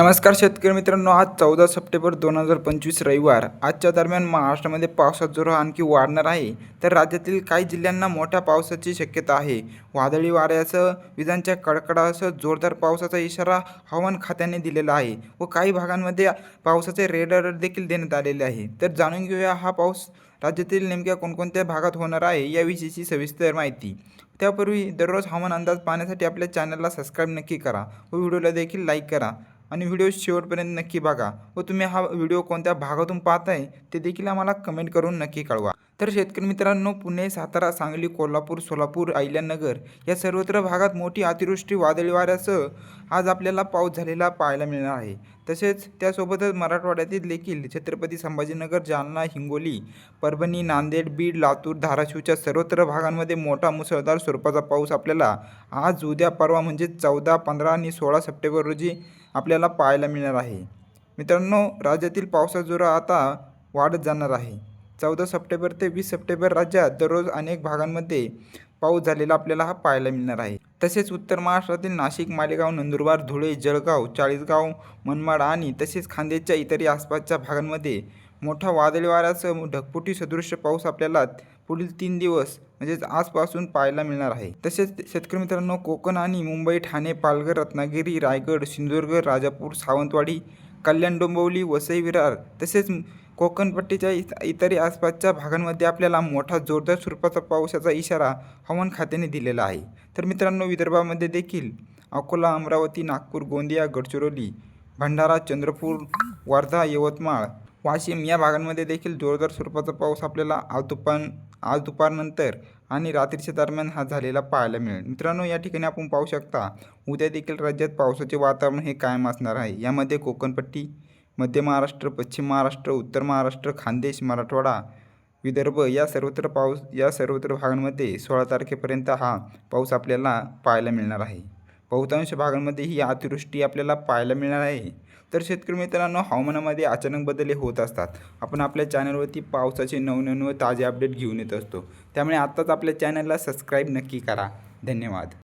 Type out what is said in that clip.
नमस्कार शेतकरी मित्रांनो आज चौदा सप्टेंबर दोन हजार पंचवीस रविवार. आजच्या दरम्यान महाराष्ट्रामध्ये पावसाचा जोर आणखी वाढणार आहे. तर राज्यातील काही जिल्ह्यांना मोठ्या पावसाची शक्यता आहे. वादळी वाऱ्यासह विजांच्या कडकडासह जोरदार पावसाचा इशारा हवामान खात्याने दिलेला आहे व काही भागांमध्ये पावसाचे रेड अलर्ट देखील देण्यात आलेले आहे. तर जाणून घेऊया हा पाऊस राज्यातील नेमक्या कोणकोणत्या भागात होणार आहे याविषयीची सविस्तर माहिती. त्यापूर्वी दररोज हवामान अंदाज पाहण्यासाठी आपल्या चॅनलला सबस्क्राईब नक्की करा व व्हिडिओला देखील लाईक करा. आणि व्हिडिओ शेवटपर्यंत नक्की बघा व तुम्ही हा व्हिडिओ कोणत्या भागातून पाहताय ते देखील आम्हाला कमेंट करून नक्की कळवा. तर शेतकरी मित्रांनो पुणे सातारा सांगली कोल्हापूर सोलापूर अहिल्यानगर या सर्वत्र भागात मोठी अतिवृष्टी वादळी वाऱ्यासह आज आपल्याला पाऊस झालेला पाहायला मिळणार आहे. तसेच त्यासोबतच मराठवाड्यातील देखील छत्रपती संभाजीनगर जालना हिंगोली परभणी नांदेड बीड लातूर धाराशिवच्या सर्वत्र भागांमध्ये मोठा मुसळधार स्वरूपाचा पाऊस आपल्याला आज उद्या परवा म्हणजे चौदा पंधरा आणि सोळा सप्टेंबर रोजी आपल्याला पाहायला मिळणार आहे. मित्रांनो राज्यातील पावसाचा जोरा आता वाढत जाणार आहे. चौदा सप्टेंबर ते वीस सप्टेंबर राज्यात दररोज अनेक भागांमध्ये पाऊस झालेला आपल्याला हा पाहायला मिळणार आहे. तसेच उत्तर महाराष्ट्रातील नाशिक मालेगाव नंदुरबार धुळे जळगाव चाळीसगाव मनमाड आणि तसेच खांदेच्या इतरही आसपासच्या भागांमध्ये मोठा वादळी वाऱ्यासह ढगफुटी सदृश्य पाऊस आपल्याला पुढील तीन दिवस म्हणजेच आजपासून पाहायला मिळणार आहे. तसेच शेतकरी मित्रांनो कोकण आणि मुंबई ठाणे पालघर रत्नागिरी रायगड सिंधुदुर्ग राजापूर सावंतवाडी कल्याण डोंबिवली वसई विरार तसेच कोकणपट्टीच्या इत इतरही आसपासच्या भागांमध्ये आपल्याला मोठा जोरदार स्वरूपाचा पावसाचा इशारा हवामान खात्याने दिलेला आहे. तर मित्रांनो विदर्भामध्ये देखील अकोला अमरावती नागपूर गोंदिया गडचिरोली भंडारा चंद्रपूर वर्धा यवतमाळ वाशिम या भागांमध्ये देखील जोरदार स्वरूपाचा पाऊस आपल्याला आज दुपार आज दुपारनंतर आणि रात्रीच्या दरम्यान हा झालेला पाहायला मिळेल. मित्रांनो या ठिकाणी आपण पाहू शकता उद्या देखील राज्यात पावसाचे वातावरण हे कायम असणार आहे. यामध्ये कोकणपट्टी मध्य महाराष्ट्र पश्चिम महाराष्ट्र उत्तर महाराष्ट्र खानदेश मराठवाडा विदर्भ या सर्वत्र पाऊस या सर्वत्र भागांमध्ये सोळा तारखेपर्यंत हा पाऊस आपल्याला पाहायला मिळणार आहे. बहुतांश भागांमध्ये ही अतिवृष्टी आपल्याला पाहायला मिळणार आहे. तर शेतकरी मित्रांनो हवामानामध्ये अचानक बदल हे होत असतात. आपण आपल्या चॅनलवरती पावसाचे नवनवीन व ताजे अपडेट घेऊन येत असतो. त्यामुळे आत्ताच आपल्या चॅनलला सबस्क्राईब नक्की करा. धन्यवाद.